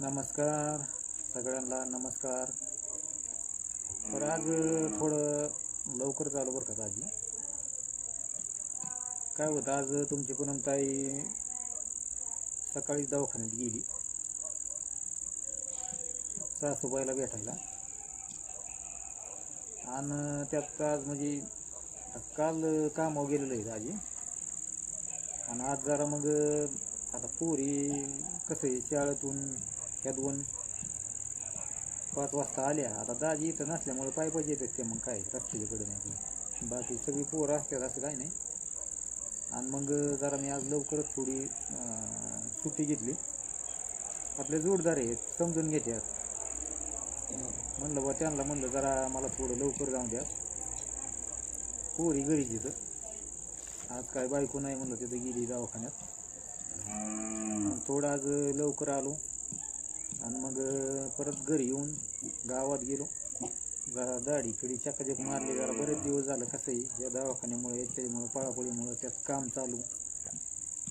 नमस्कार सगळ्यांना नमस्कार. तर आज थोडं लवकर चालू बरं का दाजी? काय होतं आज तुमची पूनमताई सकाळी दवाखान्यात गेली. सासूबाईला भेटायला. आणि त्यात आज म्हणजे काल काम गेलेलं आहे दाजी. आणि आज जरा मग आता पोरी कसं आहे शाळेतून ह्या दोन पाच वाजता आल्या. आता दाजी इथं नसल्यामुळे पाय पाहिजे येतात ते मग काय रस्त्याच्याकडे नाही आपलं. बाकी सगळी पोरं असतात असं काय नाही. आणि मग जरा मी आज लवकरच थोडी सुट्टी घेतली. आपले जोडदार आहेत समजून घेतात म्हणलं बा त्यांना म्हणलं जरा मला थोडं लवकर जाऊन द्या. पोरी घरी तिथं आज काय बायको नाही म्हणलं तिथं गेली दवाखान्यात. थोडं आज लवकर आलो. आणि मग परत घरी येऊन गावात गेलो. जरा दाढी फिडी चकाचक मारली. जरा बरेच दिवस झालं कसंही या दवाखान्यामुळे याच्यामुळे पळापळीमुळे त्यात काम चालू.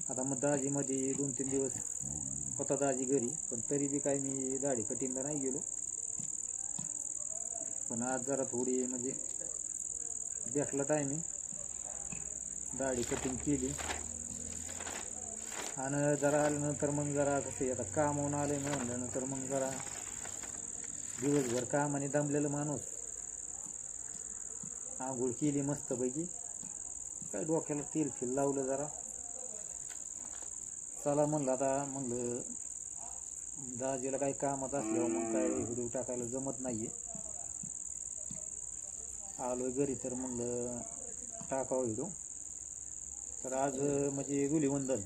आता मग दाजीमध्ये दोन तीन दिवस होता दाजी घरी पण तरी बी काय मी दाढी कटिंगला नाही गेलो. पण आज जरा थोडी म्हणजे भेटला टायमिंग दाढी कटिंग केली. आणि जरा आल्यानंतर मग जरा कसं आता आता कामावून आलंय म्हणल्यानंतर मग जरा दिवसभर कामाने दमलेलं माणूस. आंघोळ केली मस्तपैकी. काय डोक्याला तेल फिल लावलं जरा. चला म्हणलं आता म्हणलं दाजीला काही कामात असल्यावर मग काय व्हिडिओ टाकायला जमत नाहीये. आलोय घरी तर म्हणलं टाकावं व्हिडिओ. तर आज म्हणजे धुलीवंदन.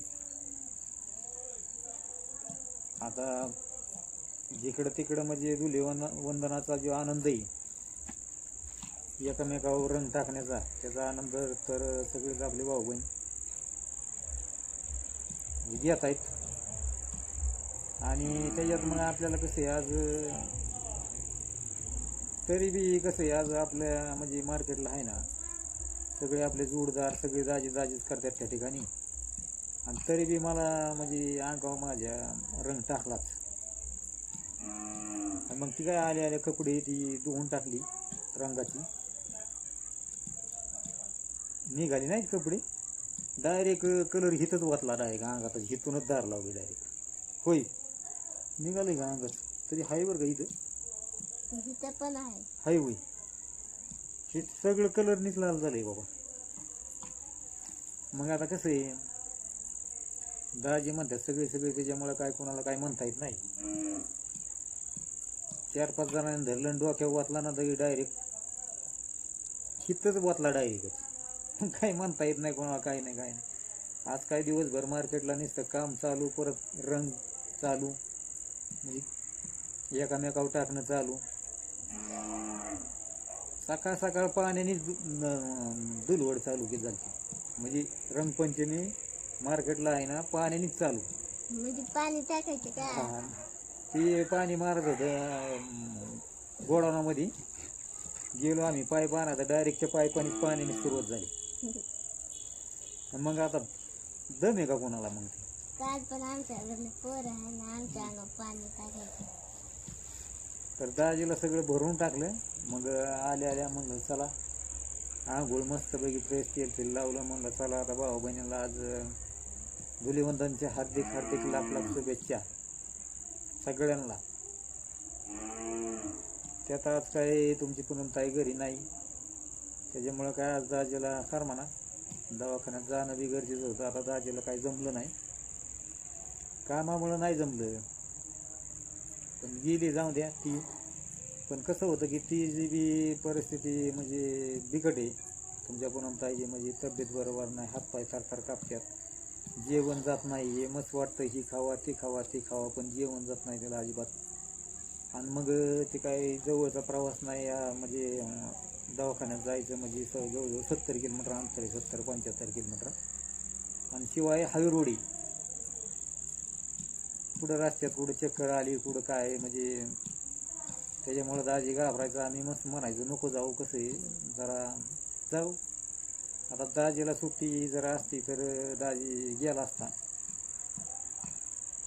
आता जिकडं तिकडं म्हणजे धुलीवन वंदनाचा जो आनंद आहे एकमेकावर रंग टाकण्याचा त्याचा आनंद तर सगळेच आपले भाऊ बहीण. घेत आहेत. आणि त्याच्यात मग आपल्याला कसं आहे आज तरी बी कसं आहे आज आपल्या म्हणजे मार्केटला आहे ना सगळे आपले जोडदार सगळे दाजी दाजीच करतात त्या ठिकाणी. आणि तरी बी मला म्हणजे अंगावर माझ्या रंग टाकलाच. आणि मग ती काय आले आले कपडे ती धुवून टाकली रंगाची. निघाली नाहीत कपडे. डायरेक्ट कलर हिथच वाचला डायरेक्ट अंगातच. हिथूनच दार लावली डायरेक्ट होय. निघाले का अंगात? तरी हाय बरं का इथं? इथं पण आहे. हाय होय. हे सगळं कलरनीच लाल झालंय बाबा. मग आता कसं आहे? दाजी म्हणतात सगळे सगळे त्याच्यामुळे काय कोणाला काय म्हणता येत नाही. चार पाच जणांनी धरलं आणि डोक्यावर वाचला ना तरी डायरेक्ट हितच वाचला डायरेक्टच काय म्हणता येत नाही कोणाला काय नाही काय नाही. आज काय दिवसभर मार्केटला नुसतं काम चालू परत रंग चालू. म्हणजे एकामेकावर टाकणं चालू. सकाळ सकाळ पाण्याने दुलवड चालू की झाली म्हणजे रंगपंचमी मार्केटला आहे ना पाण्यानेच चालू. म्हणजे पाणी टाकायचं का? हा. ते पाणी मारत होत गोडाऊनामध्ये. गेलो आम्ही पाईप आणायचा डायरेक्टच्या पाईपानेच पाण्याने सुरुवात झाली. आणि मग आता दम आहे का कोणाला मग? ते काल पण आमच्या घरले पोर आहे ना आमच्या अंगावर पाणी टाकायचं. तर दाजीला सगळं भरून टाकलं. मग आल्या आल्या म्हणलं चला. आंघोळ मस्तपैकी फ्रेश तेल तेल लावलं. म्हणलं चला आता भाऊ बहिणीला आज धुलीवंदनच्या हार्दिक हार्दिक लाख लाख शुभेच्छा सगळ्यांना. त्यात आज काय तुमची पूनमताई घरी नाही. त्याच्यामुळं काय आज दाजीला फार म्हणा. दवाखान्यात जाणं बी गरजेचं होतं. आता दाजीला काही जमलं नाही. कामामुळं नाही जमलं. पण गेली जाऊ द्या ती. पण कसं होतं की ती जी बी परिस्थिती म्हणजे बिकट आहे. तुमच्या पूनमताईची म्हणजे तब्येत बरोबर नाही. हातपाय थरथर कापतात जेवण जात नाही हे मस्त वाटतं ही खावा ती खावा ती खावा पण जेवण जात नाही त्याला अजिबात. आणि मग ते काय जवळचा प्रवास नाही या म्हणजे दवाखान्यात जायचं म्हणजे स- जवळजवळ सत्तर किलोमीटर अंतर आहे सत्तर पंच्याहत्तर किलोमीटर. आणि शिवाय हायरोडी कुठं रस्त्यात कुठं चक्कर आली कुठं काय म्हणजे त्याच्यामुळं दाजी घाबरायचं. आम्ही मस्त म्हणायचो नको जाऊ कसं आहे? जरा जाऊ. आता दाजीला सुट्टी जर असती तर दाजी गेला असता.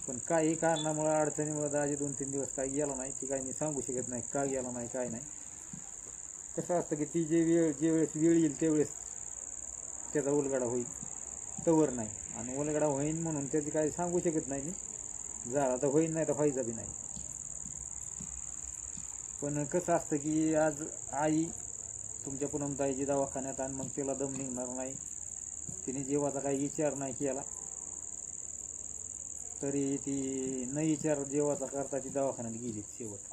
पण काही कारणामुळं अडचणीमुळे दाजी दोन तीन दिवस काय गेला नाही ती काही मी सांगू शकत नाही का गेला नाही काय नाही. कसं असतं की ती जे वेळ जे वेळेस वेळ येईल त्यावेळेस त्याचा उलगडा होईल तवर नाही. आणि उलगडा होईन म्हणून त्याची काही सांगू शकत नाही मी. झाला तर होईन नाही तर फायदा बी नाही. पण कसं असतं की आज आई तुमच्या पुनमताईची दवाखान्यात आणि मग तिला दम निघणार नाही. तिने जीवाचा काही विचार नाही केला. तरी ती न विचार जीवाचा करता ती दवाखान्यात गेली शेवट.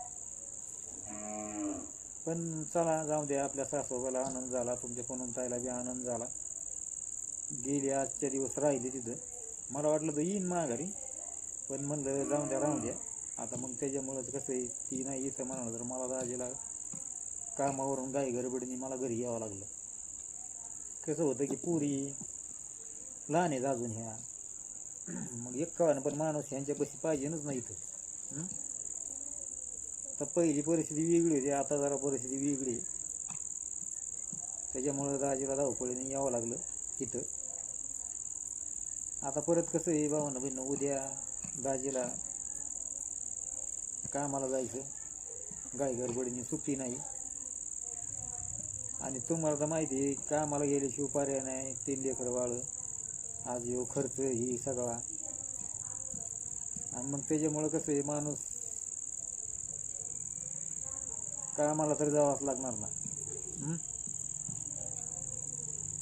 पण चला जाऊ द्या आपल्या सासोबाला आनंद झाला. तुमच्या पुनमताईला बी आनंद झाला. गेली आजच्या दिवस राहिली तिथं. मला वाटलं तर येईन माघारी. पण म्हणलं जाऊन द्या राहून द्या. आता मग त्याच्यामुळंच कसं आहे ती नाही इथं म्हणाल तर मला दाजीला कामावरून गाई मला घरी यावं लागलं. कसं होतं की पुरी लहान आहेत अजून ह्या. मग एक कळानं पण माणूस ह्यांच्यापाशी पाहिजेनच नाही इथं. तर पहिली परिस्थिती वेगळी होती आता जरा परिस्थिती वेगळी आहे. त्याच्यामुळं राजेला धावपळीने यावं लागलं इथं. आता परत कसं आहे भावानं बहिण उद्या दाजीला कामाला जायचं. गाय गडबडीने सुट्टी नाही. आणि तुम्हाला तर माहिती आहे कामाला गेल्याशिवाय पर्याय नाही तीन लेकर बाळ आज येऊ खर्च ही सगळा. आणि मग त्याच्यामुळं कसं आहे माणूस कामाला तर जावाच लागणार ना.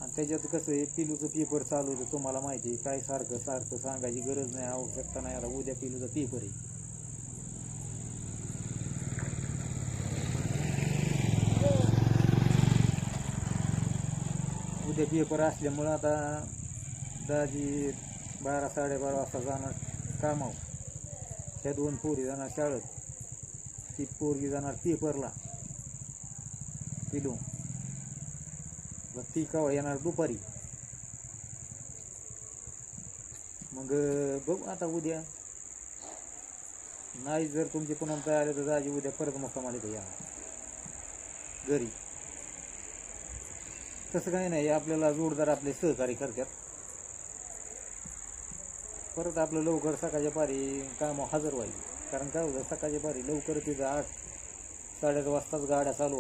आणि त्याच्यात कसं आहे पिलूचं पेपर चालू होतं तुम्हाला माहिती आहे काय सारखं सारखं सांगायची गरज नाही आवश्यकता नाही आता उद्या पिलूचा पेपर आहे. ते पेपर असल्यामुळं आता दाजी बारा साडेबारा वाजता जाणार कामावर. त्या दोन पोरी जाणार शाळेत. ती पोरगी जाणार पेपरला पिलू मग ती कवा येणार दुपारी? मग बघू आता उद्या. नाही जर तुमची पुन्हा तयार आले तर दाजी उद्या परत मग इथं येणार. घरी. तसं काही नाही आपल्याला जोरदार आपले सहकार्य करतात. परत आपलं लवकर सकाळच्या पारी कामं हजर व्हायची. कारण काय होतं सकाळच्या पारी लवकर तिथं आठ साडेआठ वाजताच गाड्या चालू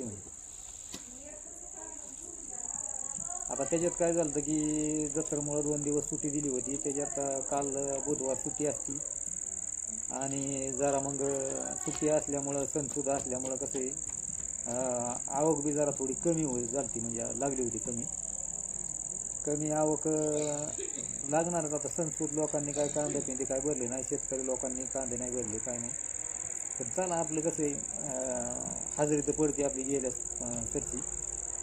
नाही. आता त्याच्यात काय झालं होतं की जत्रेमुळं दोन दिवस सुट्टी दिली होती. त्याच्यात काल बुधवार सुट्टी असती. आणि जरा मग सुट्टी असल्यामुळं सणसुद्धा असल्यामुळं कसं आहे आवक बी जरा थोडी कमी होईल झाली म्हणजे लागली होती कमी. कमी आवक लागणारच आता संस्कृत लोकांनी काय कांदे पिंदे काय भरले नाही शेतकरी लोकांनी कांदे नाही भरले काय नाही. पण चला आपलं कसं आहे अं, हजेरी तर पडते आपली गेल्या सरची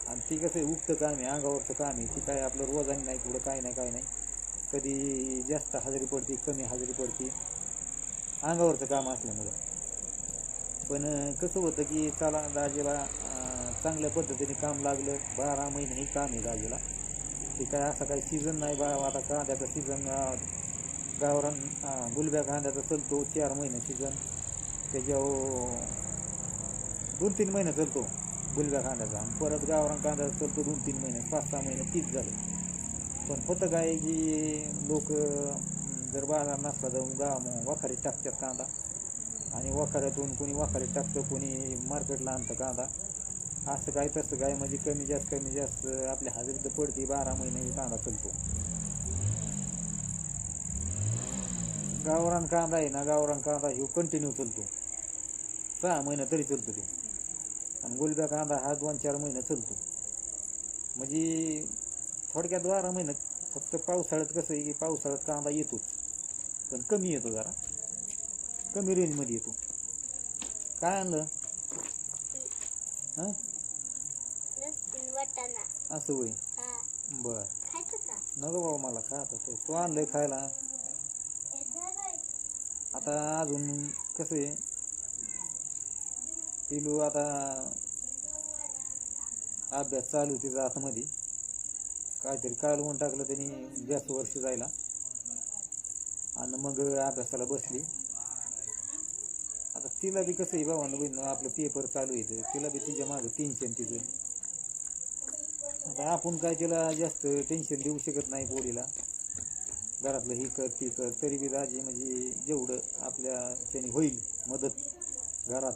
आणि ती कसं आहे उगतं काम आहे अंगावरचं काम आहे. ती काय आपलं रोजानी नाही पुढं काय नाही काय नाही. कधी जास्त हजेरी पडते कमी हजेरी पडते. अंगावरचं काम असल्यामुळं. पण कसं होतं की चला दाजीला चांगल्या पद्धतीने काम लागलं. बारा महिने हे काम आहे राजेला. ते काय असं काही सीझन नाही बा. आता कांद्याचा सीझन गावरान गुलब्या कांद्याचा चलतो चार महिने सीझन त्याच्यावर दोन तीन महिने चलतो गुलब्या कांद्याचा. परत गावरान कांद्याचा चलतो दोन तीन महिने पाच सहा महिने तीच झालं. पण होतं काय की लोक जर बाजार नसला तर गाव वाखारीत टाकतात कांदा. आणि वाखाऱ्यातून कोणी वाखारीत टाकतं कोणी मार्केटला आणतं कांदा. असं काय तसं काय म्हणजे कमी जास्त कमी जास्त आपल्या हजेरी तर पडते बारा महिने कांदा चालतो. गावरान कांदा आहे ना गावरान कांदा ह्यो कंटिन्यू चलतो. सहा महिने तरी चलतो ते. आणि गुलब्या कांदा हा दोन चार महिने चालतो. म्हणजे थोडक्यात बारा महिन्यात फक्त पावसाळ्यात कसं आहे की पावसाळ्यात कांदा येतोच. पण कमी येतो जरा. कमी रेंजमध्ये येतो. काय आणलं? हां? असं होय. बर. नको बाबा मला खा आता तो. आणलंय खायला. आता अजून कसं आहे? पिलू आता अभ्यास चालू तिचा आतमध्ये. काहीतरी कालवून टाकलं त्यांनी जास्त वर्ष जायला. आणि मग अभ्यासाला बसली. तिला बी कसं आहे बाबा बहिण आपलं पेपर चालू आहे तिला बी तिच्या मागं टेन्शन तिचं. आता आपण काय तिला जास्त टेन्शन देऊ शकत नाही पोरीला. घरातलं ही कर ती कर तरी बी राजे म्हणजे जेवढं आपल्या त्याने होईल मदत घरात.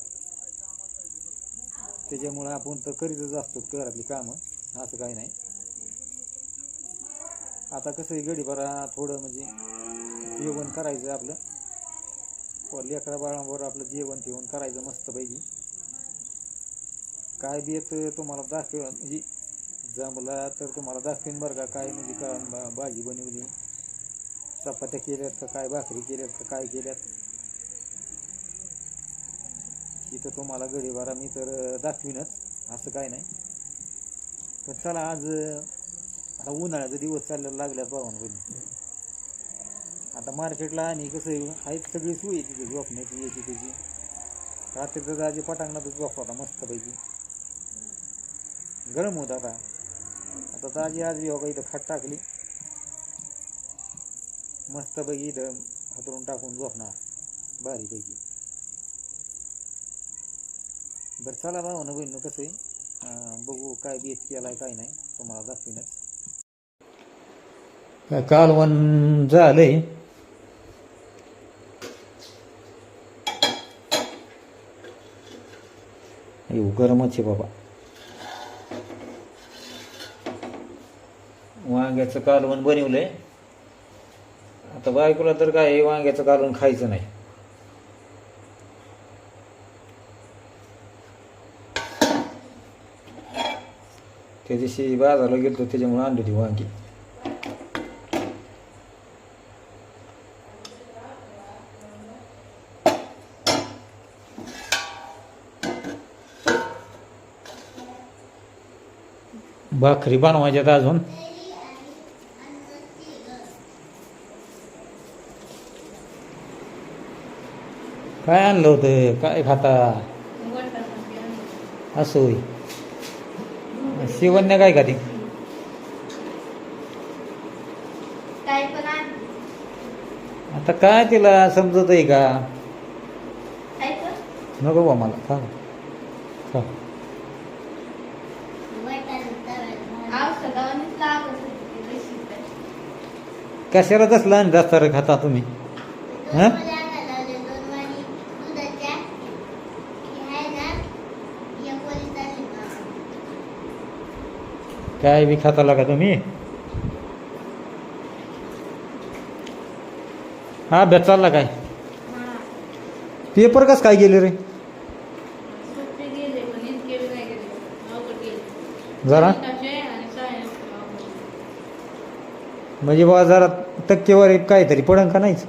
त्याच्यामुळं आपण तर करीतच असतो घरातली कामं असं काही नाही. आता कसं आहे गडीभरा थोडं म्हणजे जेवण करायचं आपलं. लेकरा बाळांवर आपलं जेवण ठेवून करायचं मस्तपैकी काय बी येतं तुम्हाला दाखव म्हणजे जमला तर तुम्हाला दाखवेन बरं का काय म्हणजे का बा- भाजी बनवली. चपात्या केल्यात का काय भाकरी केल्यात का काय केल्यात. तिथं तुम्हाला गडीबारा मी तर दाखवीनच. असं काय नाही. पण चला आज आता उन्हाळ्याचा दिवस चाललेला लागल्यात भावांकडून. आता मार्केटला आणि कसं आहे, आहेत सगळी सोय आहे तिथे झोपण्याची याची त्याची. रात्रीचं दाजी पटांगणातच झोप होता मस्तपैकी. गरम होत आता. आता ताजी आज योगा इथं खाट टाकली. मस्तपैकी इथं हातरून टाकून झोपणार. भारीपैकी बरं चला भाऊ ना बहिण कसं आहे? बघू काय बेत केलाय काय नाही. तुम्हाला दाखवीनच. कालवण झालंय. येऊ गरमच आहे बाबा. वांग्याचं कालवण बनवलं आहे आता बायकोला तर काय आहे, वांग्याचं कालवण खायचं नाही. त्या दिवशी बाजारला गेलो त्याच्यामुळे आणली होती वांगी. भाकरी बनवायच्यात अजून. काय आणलं होतं? काय खाता? असं होय शिवण्या काय खाते? आता काय तिला समजत आहे का नको बा मला खा. खा. औषधावानीच लागत होती ती तशी तर. कशाला तसलं जास्त खाता तुम्ही दोन हं? वाल्या आणायला लावले, दोन वाली दुधाच्या. हे आहे ना, एक वाली चालली ना. काय बी खाता का तुम्ही हा अभ्यास चालला काय हा. पेपर कस काय गेले रे सोपे गेले, पण इतके बी नाही गेले. अवघड गेले. जरा गणिताचे आणि science अवघड. म्हणजे बा जरा टक्केवारी काहीतरी पडन का नाहीच?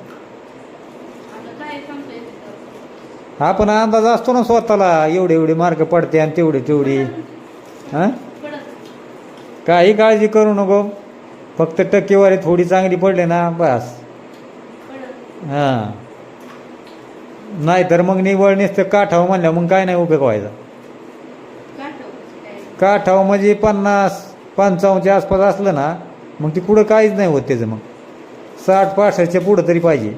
हा पण अंदाज असतो ना स्वतःला एवढे एवढे मार्क पडते आणि तेवढे तेवढी हा. काही काळजी करू नको फक्त टक्केवारी थोडी चांगली पडली ना बस. हां नाही तर मग निवड नसतं काठावं म्हणल्या मग काय नाही उपयोग व्हायचा. काठावं म्हणजे पन्नास पंचावन्नच्या आसपास असलं ना मग ते पुढं काहीच नाही होत त्याचं मग. साठ पासष्टच्या पुढं तरी पाहिजे.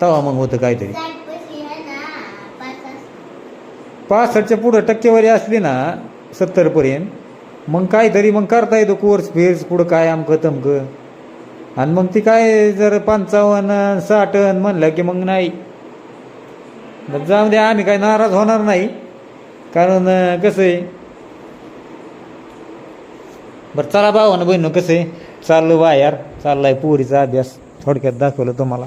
तेव्हा मग होतं काहीतरी. पासष्टच्या पुढं टक्केवारी असली ना सत्तरपर्यंत मग काहीतरी मग करता येतो कोर्स फिर्स पुढं काय अमकं तमकं आणि मग ती काय जर पंचावन्न साठ म्हणलं की मग नाही. मग जाऊ द्या आम्ही काय नाराज होणार नाही. कारण कसं आहे? बरं चला भावानं बहिण कसं आहे? चाललो बाहेर चाललाय पोरीचा अभ्यास. थोडक्यात दाखवलं तुम्हाला.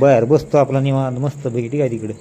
बाहेर बसतो आपला निवांत मस्त पैकी ठीक आहे तिकडे.